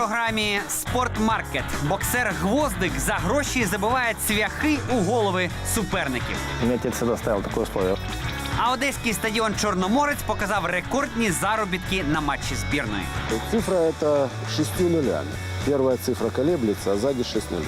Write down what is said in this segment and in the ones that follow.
програмі Спортмаркет. Боксер Гвоздик за гроші забиває цвяхи у голови суперників. Мне отец всегда ставил такое условие. А одеський стадіон Чорноморець показав рекордні заробітки на матчі збірної. Цифра це 6 нулями. Перша цифра колеблется, а ззаді 6 нулей.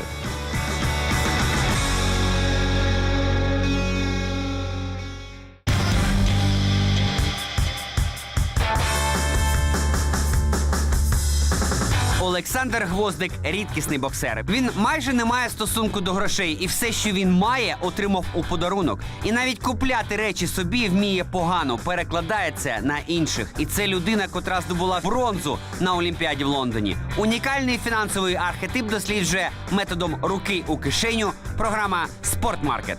Олександр Гвоздик рідкісний боксер. Він майже не має стосунку до грошей, і все, що він має, отримав у подарунок. І навіть купляти речі собі вміє погано, перекладає це на інших. І це людина, котра здобула бронзу на Олімпіаді в Лондоні. Унікальний фінансовий архетип досліджує методом руки у кишеню. Програма Спортмаркет.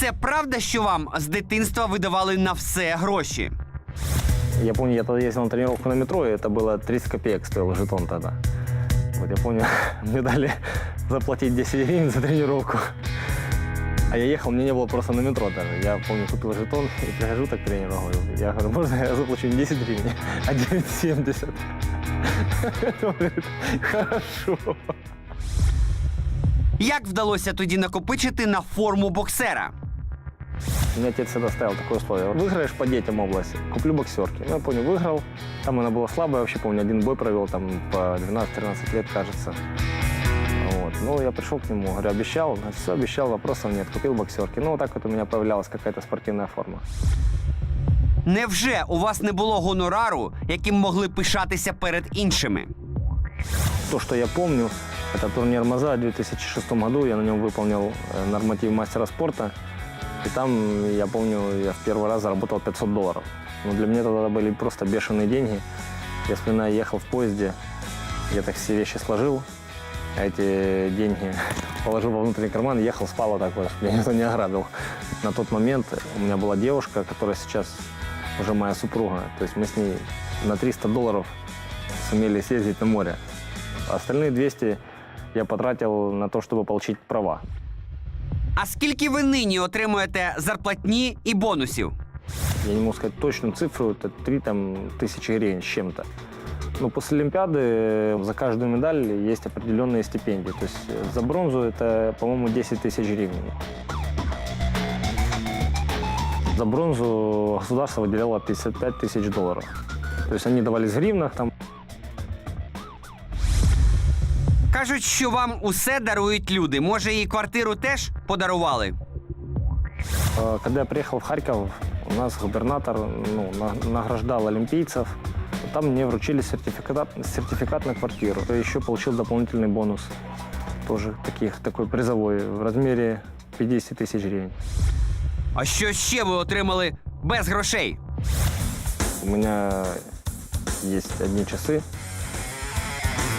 Це правда, що вам з дитинства видавали на все гроші? Я помню, я тогда ездил на тренировку на метро, и это было 30 копеек стоил жетон тогда. Вот я помню, мне дали заплатить 10 гривен за тренировку. А я ехал, мне не было просто на метро даже. Я помню, купил жетон и прихожу так к тренеру, говорю, я говорю, можно я заплачу не 10 гривен, а 9,70? Он говорит, хорошо. Як вдалося тоді накопичити на форму боксера? Мне отец всегда ставил такое условие. Выиграешь по детям области, куплю боксерки. Ну, я помню, выиграл. Там она была слабая, вообще помню, один бой провел, там по 12-13 лет, кажется. Вот. Ну, я пришел к нему, говорю, обещал, он все обещал, вопросов нет, купил боксерки. Ну, вот так вот у меня появлялась какая-то спортивная форма. Невже у вас не було гонорару, яким могли пишатися перед іншими? То, что я помню, это турнир МАЗа в 2006 году. Я на нем выполнил э, норматив мастера спорта. И там, я помню, я в первый раз заработал 500 долларов. Но для меня тогда были просто бешеные деньги. Я вспоминаю, ехал в поезде, я так все вещи сложил, а эти деньги положил во внутренний карман ехал, спал вот так вот, меня никто не ограбил. На тот момент у меня была девушка, которая сейчас уже моя супруга. То есть мы с ней на 300 долларов сумели съездить на море. А Остальные 200 я потратил на то, чтобы получить права. А скільки ви нині отримуєте зарплатні і бонусів? Я не могу сказать точную цифру, это 3 там, тысячи гривен с чем-то. Но после Олимпиады э, за каждую медаль есть определенные стипендии. То есть э, за бронзу это, по-моему, 10 тысяч гривен. За бронзу государство выделяло 55 тысяч долларов. То есть они давались в гривнах, там Кажуть, що вам усе дарують люди. Може, і квартиру теж подарували? Э, Когда я приехал в Харьков, у нас губернатор ну, на- награждал олимпийцев. Там мне вручили сертификат, сертификат на квартиру. Я еще получил дополнительный бонус, тоже таких, такой призовой, в размере 50 тысяч гривен. А що ще ви отримали без грошей? У меня есть одни часы.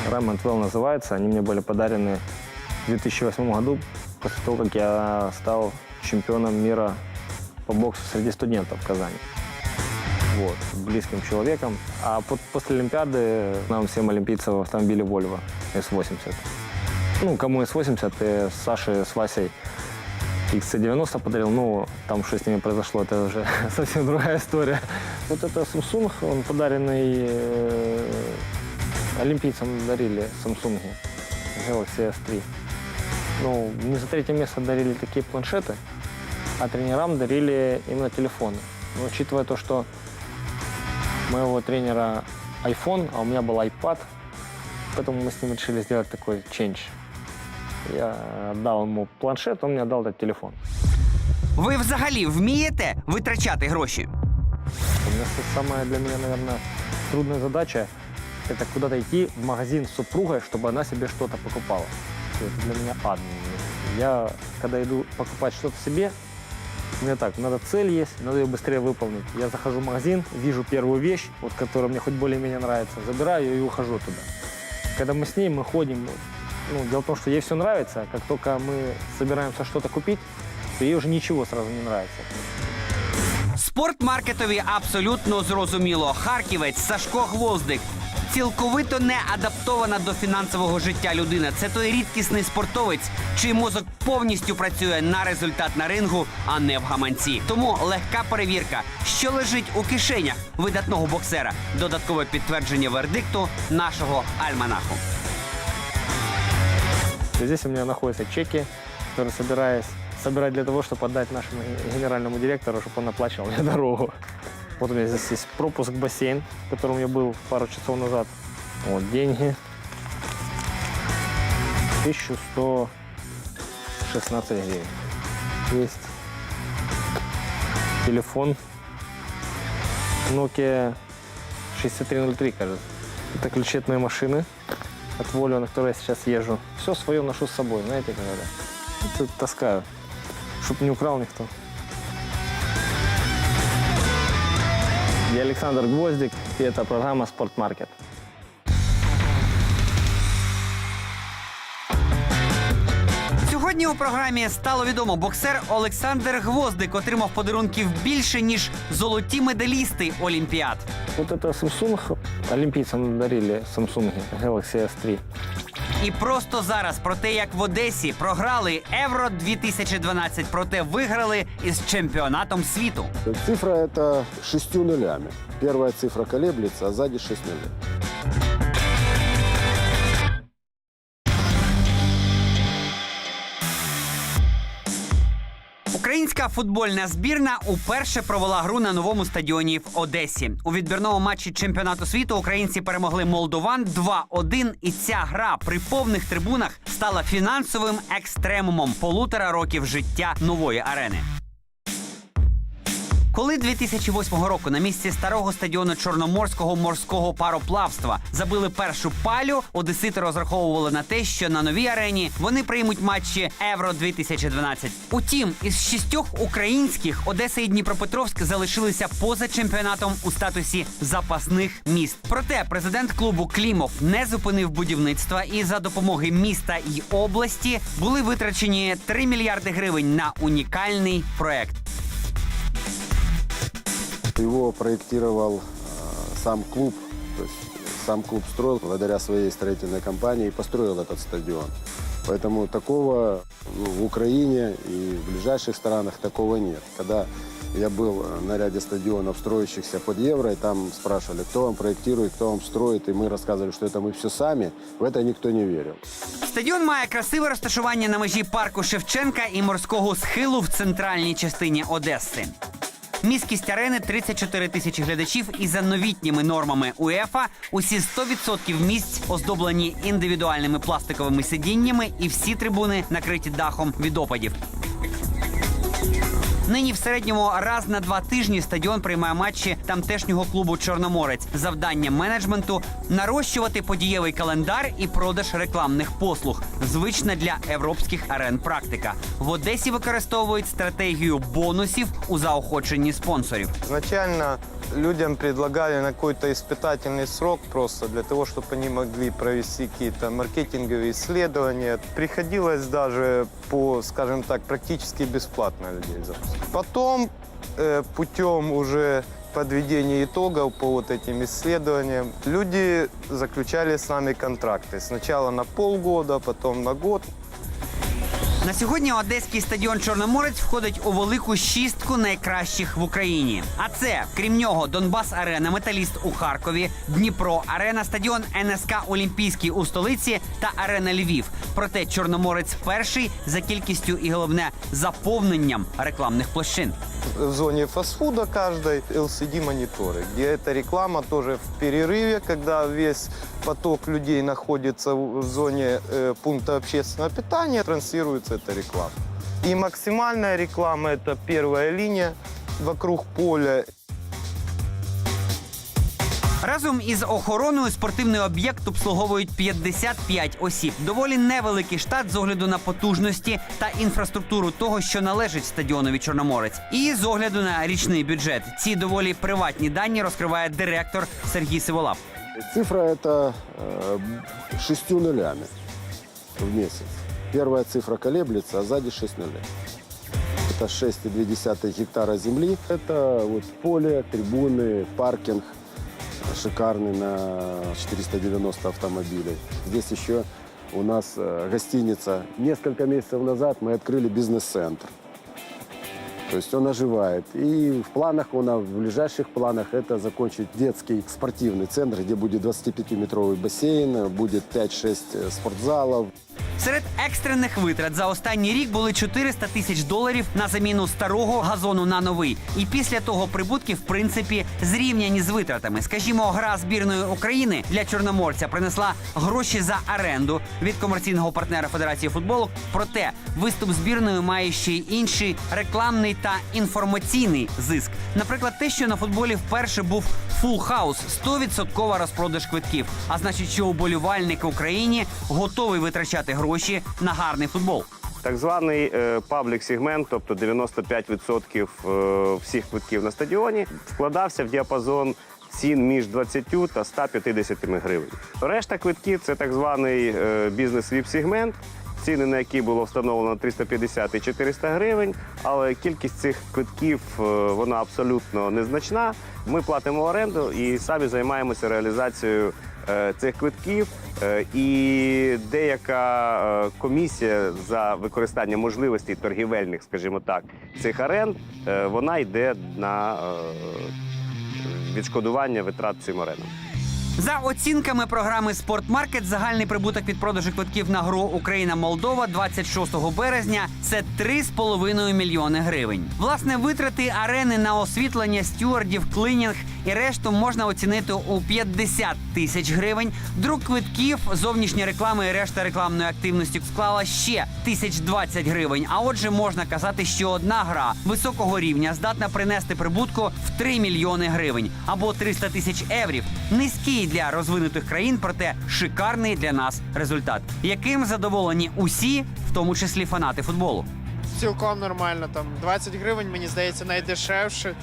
Raymond Well называется. Они мне были подарены в 2008 году, после того, как я стал чемпионом мира по боксу среди студентов в Казани. Вот, близким человеком. А по- после Олимпиады нам всем олимпийцам автомобили Volvo S80. Ну, кому S80, э, с Сашей, с Васей XC90 подарил, ну, там что с ними произошло, это уже совсем другая история. Вот это Samsung, он подаренный э, олимпийцам дарили Samsung Galaxy S3. Ну, мне за третье место дарили такие планшеты, а тренерам дарили именно телефоны. Но учитывая то, что у моего тренера iPhone, а у меня был iPad, поэтому мы с ним решили сделать такой change. Я отдал ему планшет, он мне отдал этот телефон. Ви взагалі вмієте витрачати гроші? У меня с- самая для меня, наверное, трудная задача – это куда-то идти в магазин с супругой, чтобы она себе что-то покупала. Это для меня ад. Я, когда иду покупать что-то себе, у меня так, надо цель есть, надо ее быстрее выполнить. Я захожу в магазин, вижу первую вещь, вот, которая мне хоть более-менее нравится, забираю ее и ухожу туда. Когда мы с ней, мы ходим, ну, дело в том, что ей все нравится, как только мы собираемся что-то купить, то ей уже ничего сразу не нравится. Спортмаркетові абсолютно зрозуміло. Харківець Сашко Гвоздик. цілковито не адаптована до фінансового життя людина. Це той рідкісний спортовець, чий мозок повністю працює на результат на рингу, а не в гаманці. Тому легка перевірка, що лежить у кишенях видатного боксера. Додаткове підтвердження вердикту нашого альманаху. Здесь у меня находятся чеки, которые собираюсь собирать для того, чтобы отдать нашему генеральному директору, чтобы он оплачивал мне дорогу. Вот у меня здесь есть пропуск бассейн, в котором я был пару часов назад. Вот деньги. 1116 гривен. Есть телефон Nokia 6303, кажется. Это ключи от моей машины от Volvo, на которой я сейчас езжу. Все свое ношу с собой, знаете, это. Это таскаю, чтобы не украл никто. Я Александр Гвоздик, и это программа «Спортмаркет». Сьогодні у програмі стало відомо, боксер Олександр Гвоздик отримав подарунків більше ніж золоті медалісти Олімпіад. Вот это Samsung, олимпийцам дарили Samsung Galaxy S3. І просто зараз про те, як в Одесі програли Євро 2012, проте виграли із чемпіонатом світу. Цифра це шістю нулями. Перша цифра колеблеться, а сзади 6 нулей. Українська футбольна збірна уперше провела гру на новому стадіоні в Одесі. У відбірному матчі чемпіонату світу українці перемогли Молдован 2-1. І ця гра при повних трибунах стала фінансовим екстремумом полутора років життя нової арени. Коли 2008 року на місці старого стадіону Чорноморського морського пароплавства забили першу палю, одесити розраховували на те, що на новій арені вони приймуть матчі Євро 2012. Утім, із шістьох українських Одеса і Дніпропетровськ залишилися поза чемпіонатом у статусі запасних міст. Проте президент клубу Клімов не зупинив будівництва, і за допомоги міста і області були витрачені 3 мільярди гривень на унікальний проект. Его проектировал э, сам клуб, то есть сам клуб строил благодаря своей строительной компании и построил этот стадион. Поэтому такого ну, в Украине и в ближайших странах такого нет. Когда я был э, на ряде стадионов, строящихся под евро, и там спрашивали, кто вам проектирует, кто вам строит, и мы рассказывали, что это мы все сами, в это никто не верил. Стадіон має красиве розташування на межі парку Шевченка і морського схилу в центральній частині Одеси. Міськість арени 34 тисячі глядачів і за новітніми нормами УЕФА усі 100% місць оздоблені індивідуальними пластиковими сидіннями і всі трибуни накриті дахом від опадів. Нині в середньому раз на два тижні стадіон приймає матчі тамтешнього клубу Чорноморець. Завдання менеджменту нарощувати подієвий календар і продаж рекламних послуг. Звична для європейських арен практика. В Одесі використовують стратегію бонусів у заохоченні спонсорів. Изначально людям предлагали на какой-то испытательный срок просто для того, чтобы они могли провести какие-то маркетинговые исследования. Приходилось даже по, скажем так, практически бесплатно людей запускать. Потом э, путем уже подведения итогов по вот этим исследованиям люди заключали с нами контракты. Сначала на полгода, потом на год. На сьогодні одеський стадіон Чорноморець входить у велику шістку найкращих в Україні. А це, крім нього, Донбас Арена, Металіст у Харкові, Дніпро, Арена, стадіон НСК Олімпійський у столиці та Арена Львів. Проте Чорноморець перший за кількістю і головне заповненням рекламних площин. в зоне фастфуда каждой LCD-мониторы, где эта реклама тоже в перерыве, когда весь поток людей находится в зоне э, пункта общественного питания, транслируется эта реклама. И максимальная реклама – это первая линия вокруг поля. Разом із охороною спортивний об'єкт обслуговують 55 осіб. Доволі невеликий штат з огляду на потужності та інфраструктуру того, що належить стадіонові Чорноморець, і з огляду на річний бюджет. Ці доволі приватні дані розкриває директор Сергій Сиволап. Цифра это э, шестью нулями в месяц. Первая цифра колеблется, а сзади 6 нулей. Это 6,2 гектара земли. Это вот поле, трибуны, паркинг, шикарный на 490 автомобилей. Здесь еще у нас э, гостиница. Несколько месяцев назад мы открыли бизнес-центр. То есть он оживает. И в планах, у нас, в ближайших планах, это закончить детский спортивный центр, где будет 25-метровый бассейн, будет 5-6 спортзалов. Серед екстрених витрат за останній рік були 400 тисяч доларів на заміну старого газону на новий. І після того прибутки, в принципі, зрівняні з витратами. Скажімо, гра збірної України для чорноморця принесла гроші за оренду від комерційного партнера Федерації футболу. Проте виступ збірної має ще й інший рекламний та інформаційний зиск. Наприклад, те, що на футболі вперше був фул хаус, 100% розпродаж квитків. А значить, що уболівальник в Україні готовий витрачати гроші на гарний футбол. Так званий е, паблік-сегмент, тобто 95% е, всіх квитків на стадіоні, вкладався в діапазон цін між 20 та 150 гривень. Решта квитків це так званий е, бізнес-віп-сегмент, ціни на які було встановлено 350 і 400 гривень, але кількість цих квитків е, вона абсолютно незначна. Ми платимо оренду і самі займаємося реалізацією е, цих квитків. Е, І деяка комісія за використання можливостей торгівельних, скажімо так, цих аренд, вона йде на відшкодування витрат цим орендам. За оцінками програми Спортмаркет, загальний прибуток від продажу квитків на гру Україна Молдова 26 березня це 3,5 мільйони гривень. Власне, витрати арени на освітлення стюардів, клинінг і решту можна оцінити у 50 тисяч гривень. Друк квитків, зовнішня реклама і решта рекламної активності склала ще 1020 гривень. А отже, можна казати, що одна гра високого рівня здатна принести прибутку в 3 мільйони гривень або 300 тисяч еврів. Низький для розвинутих країн, проте шикарний для нас результат, яким задоволені усі, в тому числі фанати футболу. Цілком нормально, там 20 гривень, мені здається, найдешевше.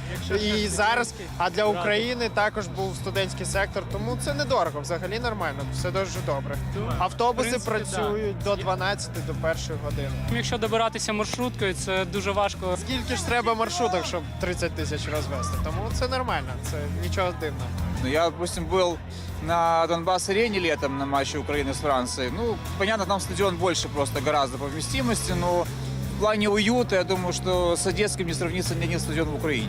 І зараз, а для України також був студентський сектор, тому це недорого, взагалі нормально, все дуже добре. Автобуси принципі, працюють до 12 до першої години. Якщо добиратися маршруткою, це дуже важко. Скільки ж треба маршруток, щоб 30 тисяч розвести? Тому це нормально, це нічого дивного. Ну, я, допустим, был на Донбасс-арене летом на матче Украины с Францией. Ну, понятно, там стадион больше просто гораздо по вместимости, но в плане уюта, я думаю, що з Одеським не сравниться ні один стадіон в Україні.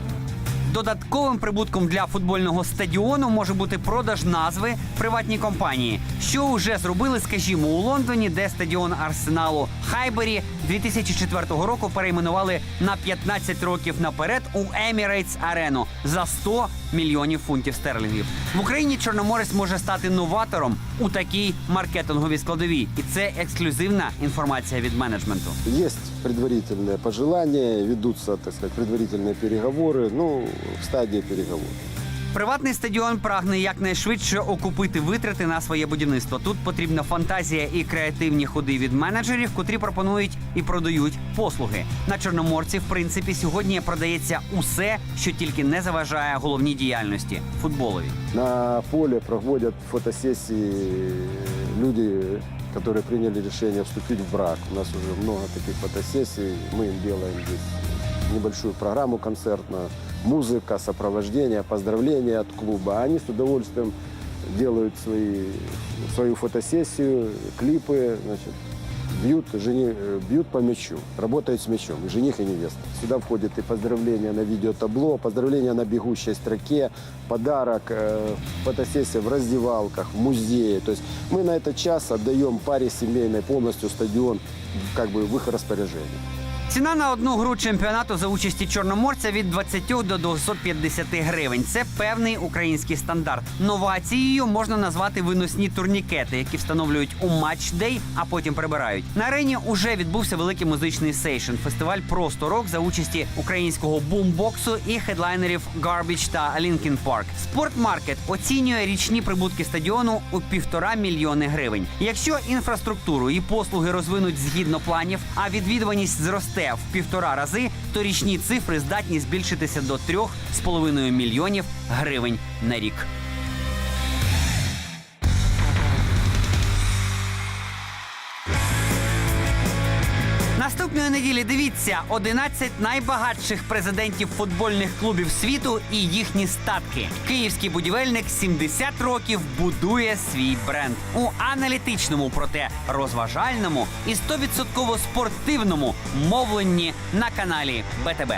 Додатковим прибутком для футбольного стадіону може бути продаж назви приватній компанії, що вже зробили, скажімо, у Лондоні, де стадіон Арсеналу Хайбері 2004 року перейменували на 15 років наперед у Emirates Арену за 100 мільйонів фунтів стерлінгів. В Україні Чорноморець може стати новатором у такій маркетинговій складовій, і це ексклюзивна інформація від менеджменту. Есть предварительные пожелания, ведутся, так сказать, предварительные переговоры, ну, в стадии переговоров. Приватний стадіон прагне якнайшвидше окупити витрати на своє будівництво. Тут потрібна фантазія і креативні ходи від менеджерів, котрі пропонують і продають послуги. На чорноморці, в принципі, сьогодні продається усе, що тільки не заважає головній діяльності футболові. На поле проводят фотосессии люди, которые приняли решение вступить в брак. У нас уже много таких фотосессий. Мы им делаем здесь небольшую программу концертную. Музыка, сопровождение, поздравления от клуба. Они с удовольствием делают свои, свою фотосессию, клипы, значит, бьют, жени, бьют по мячу, работают с мячом, и жених, и невеста. Сюда входит и поздравления на видеотабло, поздравления на бегущей строке, подарок, э, фотосессия в раздевалках, в музее. То есть мы на этот час отдаем паре семейной полностью стадион как бы в их распоряжение. Ціна на одну гру чемпіонату за участі чорноморця від 20 до 250 гривень. Це певний український стандарт. Новацією можна назвати виносні турнікети, які встановлюють у матч-дей, а потім прибирають. На арені уже відбувся великий музичний сейшн. Фестиваль просто рок за участі українського бумбоксу і хедлайнерів Garbage та Linkin Park. Спортмаркет оцінює річні прибутки стадіону у півтора мільйони гривень. Якщо інфраструктуру і послуги розвинуть згідно планів, а відвідуваність зросте в півтора рази, то річні цифри здатні збільшитися до трьох з половиною мільйонів гривень на рік. Наступної неділі дивіться 11 найбагатших президентів футбольних клубів світу і їхні статки. Київський будівельник 70 років будує свій бренд у аналітичному, проте розважальному і 100% спортивному мовленні на каналі БТБ.